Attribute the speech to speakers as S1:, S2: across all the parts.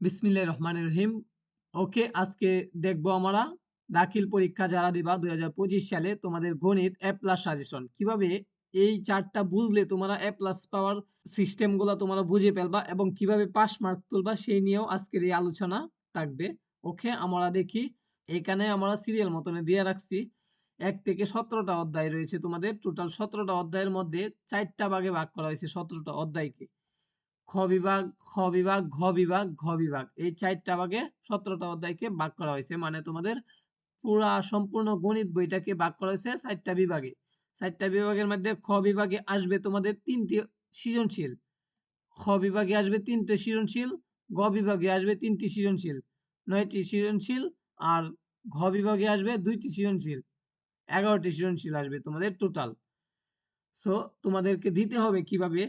S1: বিসমিল্লাহির রহমানির রহিম। ওকে, আজকে দেখব আমরা দাখিল পরীক্ষা যারা দিবা দুই হাজার পঁচিশ সালে, তোমাদের গণিত এ প্লাস সাজেশন কীভাবে এই চারটা বুঝলে তোমরা এ প্লাস পাওয়ার সিস্টেমগুলা তোমরা বুঝে ফেলবা এবং কীভাবে পাস মার্ক তুলবা সেই নিয়েও আজকের এই আলোচনা থাকবে। ওকে, আমরা দেখি। এখানে আমরা সিরিয়াল মতনে দিয়ে রাখছি। এক থেকে সতেরোটা অধ্যায় রয়েছে তোমাদের। টোটাল সতেরোটা অধ্যায়ের মধ্যে চারটা ভাগে ভাগ করা হয়েছে সতেরোটা অধ্যায়কে। খ বিভাগ খ বিভাগ, ঘ বিভাগ ঘ বিভাগ। এই চারটা ভাগে সতেরোটা অধ্যায়কে ভাগ করা হয়েছে। মানে তোমাদের পুরা সম্পূর্ণ গণিত বইটাকে ভাগ করা হয়েছে চারটা বিভাগে। চারটা বিভাগের মধ্যে খ বিভাগে আসবে তোমাদের তিনটি সৃজনশীল। খ বিভাগে আসবে তিনটে সৃজনশীল, গ বিভাগে আসবে তিনটি সৃজনশীল, নয়টি সৃজনশীল আর ঘ বিভাগে আসবে দুইটি সৃজনশীল। এগারোটি সৃজনশীল আসবে তোমাদের টোটাল সো তোমাদেরকে দিতে হবে কীভাবে?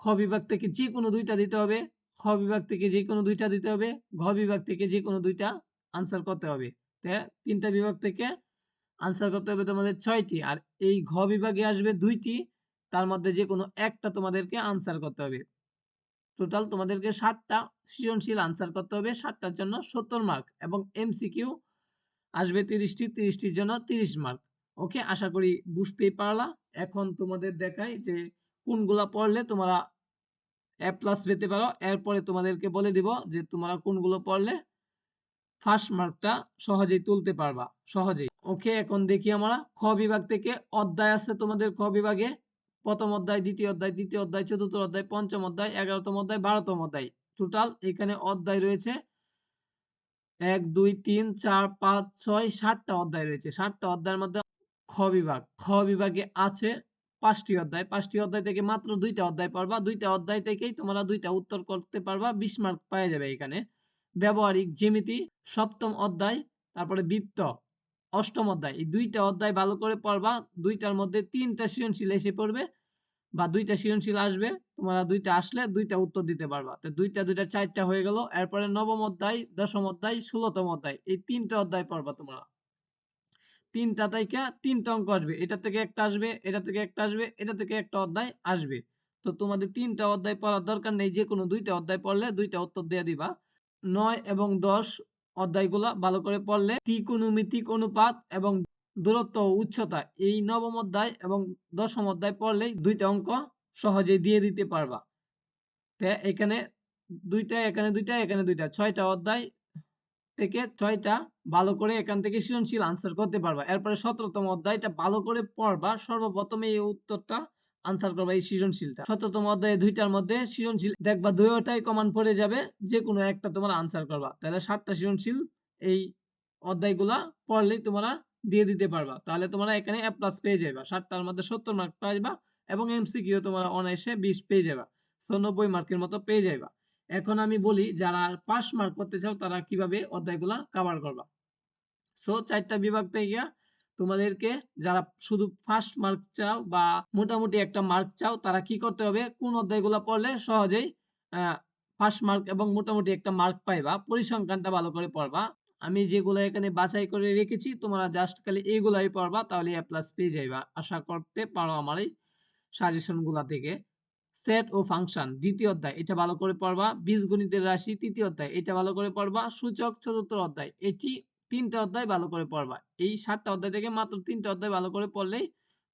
S1: খ বিভাগ থেকে যে কোনো দুইটা দিতে হবে। খ বিভাগ থেকে যে কোনো দুইটা দিতে হবে। ঘ বিভাগ থেকে যে কোনো দুইটা আনসার করতে হবে। তিনটা বিভাগ থেকে আনসার করতে হবে তোমাদের ছয়টি। আর এই ঘ বিভাগে আসবে দুইটি, তার মধ্যে যে কোনো একটা তোমাদেরকে আনসার করতে হবে। টোটাল তোমাদেরকে ষাটটা সৃজনশীল আনসার করতে হবে। ষাটটার জন্য সত্তর মার্ক এবং এমসিকিউ আসবে তিরিশটি, তিরিশটির জন্য তিরিশ মার্ক ওকে আশা করি বুঝতেই পারলা। এখন তোমাদের দেখাই যে কোনগুলা পড়লে তোমরা এ প্লাস পেতে পারো। এরপরে তোমাদেরকে বলে দিব যে তোমরা কোনগুলো পড়লে ফার্স্ট মার্কটা সহজেই তুলতে পারবা, সহজেই। ওকে এখন দেখি আমরা খ বিভাগ থেকে অধ্যায় আছে তোমাদের খ বিভাগে। প্রথম অধ্যায়, দ্বিতীয় অধ্যায়, তৃতীয় অধ্যায়, চতুর্থ অধ্যায়, পঞ্চম অধ্যায়, এগারোতম অধ্যায়, বারোতম অধ্যায়। টোটাল এখানে অধ্যায় রয়েছে। এক, দুই, তিন, চার, পাঁচ, ছয়, সাতটা অধ্যায় রয়েছে। সাতটা অধ্যায়ের মধ্যে খ বিভাগ। খ বিভাগে আছে পাঁচটি অধ্যায়। পাঁচটি অধ্যায় থেকে মাত্র দুইটা অধ্যায় পড়বা। দুইটা অধ্যায় থেকেই তোমরা দুইটা উত্তর করতে পারবা। বিশ মার্ক পাওয়া যাবে এখানে। ব্যবহারিক জ্যামিতি, সপ্তম অধ্যায়, তারপরে বৃত্ত, অষ্টম অধ্যায়। এই দুইটা অধ্যায় ভালো করে পড়বা। দুইটার মধ্যে তিনটা সৃজনশীল এসে পড়বে বা দুইটা সৃজনশীল আসবে। তোমরা দুইটা আসলে দুইটা উত্তর দিতে পারবা। তো দুইটা দুইটা চারটা হয়ে গেল। এরপরে নবম অধ্যায়, দশম অধ্যায়, ষোলতম অধ্যায়। এই তিনটা অধ্যায় পড়বা তোমরা। তিনটা থেকে তিনটা অঙ্ক আসবে। এটা থেকে একটা আসবে, এটা থেকে একটা আসবে, এটা থেকে একটা অধ্যায় আসবে। তো তোমাদের তিনটা অধ্যায় পড়ার দরকার নেই যে কোনো দুইটা অধ্যায় পড়লে দুইটা উত্তর দিয়ে দিবা। নয় এবং দশ অধ্যায়গুলা ভালো করে পড়লে ত্রিকোণমিতিক অনুপাত এবং দূরত্ব ও উচ্চতা এই নবম অধ্যায় এবং দশম অধ্যায় পড়লেই দুইটা অঙ্ক সহজেই দিয়ে দিতে পারবা। এখানে দুইটা এখানে দুইটা এখানে দুইটা, ছয়টা অধ্যায় থেকে ছয়টা ভালো করে এখান থেকে সৃজনশীল আনসার করতে পারবা। এরপরে সতেরোতম অধ্যায়টা ভালো করে পড়বা, সর্বপ্রথমে এই উত্তরটা আনসার করবা এই সৃজনশীলটা। সতেরোতম অধ্যায়ে দুইটার মধ্যে সৃজনশীল দেখবা দুইটাই কমান পড়ে যাবে যে কোনো একটা তোমার আনসার করবা। তাহলে সাতটা সৃজনশীল এই অধ্যায়গুলা পড়লেই তোমরা দিয়ে দিতে পারবা। তাহলে তোমরা এখানে এ প্লাস পেয়ে যাবা সাতটার মধ্যে সত্তর মার্ক পাইবা এবং এমসিকিউ তোমরা অনায়াসে বিশ পেয়ে যাবা নব্বই মার্কের মতো পেয়ে যাবা এখন আমি বলি, যারা পাস মার্ক করতে চাও, তারা কীভাবে অধ্যায়গুলা কভার করবা? সো চারটা বিভাগ থেকে তোমাদেরকে যারা শুধু ফার্স্ট মার্ক চাও বা মোটামুটি একটা মার্ক চাও, তারা কি করতে হবে? কোন অধ্যায়গুলো পড়লে সহজেই ফার্স্ট মার্ক এবং মোটামুটি একটা মার্ক পাইবা, পরিসংখ্যানটা ভালো করে পড়বা। আমি যেগুলো এখানে বাছাই করে রেখেছি, তোমরা জাস্ট খালি এইগুলাই পড়বা তাহলে এ প্লাস পেয়ে যাইবা। আশা করতে পারো আমার এই সাজেশনগুলা থেকে। সেট ও ফাংশন, দ্বিতীয় অধ্যায়, এটা ভালো করে পড়বা। বীজগণিতের রাশি, তৃতীয় অধ্যায়, এটা ভালো করে পড়বা। সূচক, চতুর্থ অধ্যায়, এটি তিনটা অধ্যায় ভালো করে পড়বা। এই সাতটা অধ্যায় থেকে মাত্র তিনটা অধ্যায় ভালো করে পড়লেই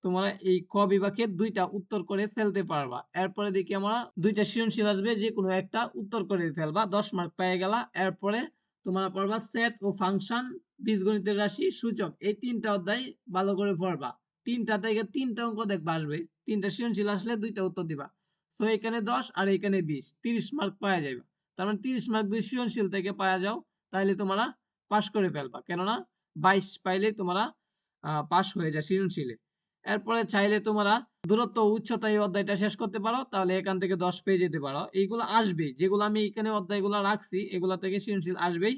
S1: তোমরা এই ক বিভাগের দুইটা উত্তর করে ফেলতে পারবা। এরপরে দেখি আমরা দুইটা সৃজনশীল আসবে, যে কোনো একটা উত্তর করে ফেলবা। দশ মার্ক পেয়ে গেলা। এরপরে তোমরা পড়বা সেট ও ফাংশন, বীজগণিতের রাশি, সূচক, এই তিনটা অধ্যায় ভালো করে পড়বা। তিনটা থেকে তিনটা অঙ্ক দেখবা আসবে। তিনটা সৃজনশীল আসলে দুইটা উত্তর দিবা। সো এখানে দশ আর এখানে বিশ। তিরিশ মার্ক পাওয়া যাবে তার মানে তিরিশ মার্ক দুই সৃজনশীল থেকে পাওয়া যাও তাহলে তোমরা পাশ করে ফেলবা। কেননা বাইশ পাইলে তোমরা পাশ হয়ে যায় সৃজনশীলে। এরপরে চাইলে তোমরা দূরত্ব, উচ্চতা এই অধ্যায়টা শেষ করতে পারো। তাহলে এখান থেকে দশ পেয়ে যেতে পারো। এইগুলো আসবেই। যেগুলো আমি এখানে অধ্যায়গুলো রাখছি, এগুলা থেকে সৃজনশীল আসবেই।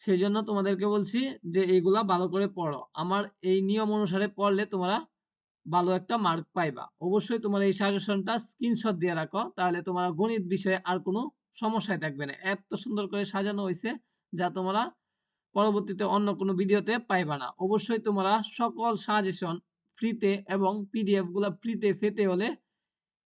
S1: সেই জন্য তোমাদেরকে বলছি যে এইগুলা ভালো করে পড়ো। আমার এই নিয়ম অনুসারে পড়লে তোমরা ভালো একটা মার্ক পাইবা। অবশ্যই তোমার এই সাজেশনটা স্ক্রিনশট দিয়ে রাখো, তাহলে তোমরা গণিত বিষয়ে আর কোনো সমস্যায় থাকবে না। এত সুন্দর করে সাজানো হয়েছে যা তোমরা পরবর্তীতে অন্য কোনো ভিডিওতে পাইবা না। অবশ্যই তোমরা সকল সাজেশন ফ্রিতে এবং পিডিএফগুলা ফ্রিতে পেতে হলে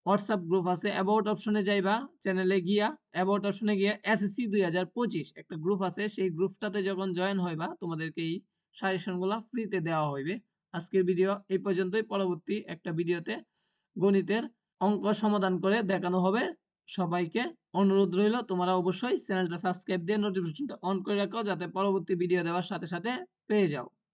S1: হোয়াটসঅ্যাপ গ্রুপ আছে অ্যাবাউট অপশনে যাইবা চ্যানেলে গিয়া অ্যাবাউট অপশনে গিয়া এসএসসি দুই হাজার পঁচিশ একটা গ্রুপ আছে, সেই গ্রুপটাতে যখন জয়েন হইবা, তোমাদেরকে এই সাজেশনগুলো ফ্রিতে দেওয়া হইবে। আজকের ভিডিও এই পর্যন্তই। পরবর্তী একটা ভিডিওতে গণিতের অঙ্ক সমাধান করে দেখানো হবে। সবাইকে অনুরোধ রইল, তোমরা অবশ্যই চ্যানেলটা সাবস্ক্রাইব দিয়ে নোটিফিকেশনটা অন করে রাখো, যাতে পরবর্তী ভিডিও দেওয়ার সাথে সাথে পেয়ে যাও।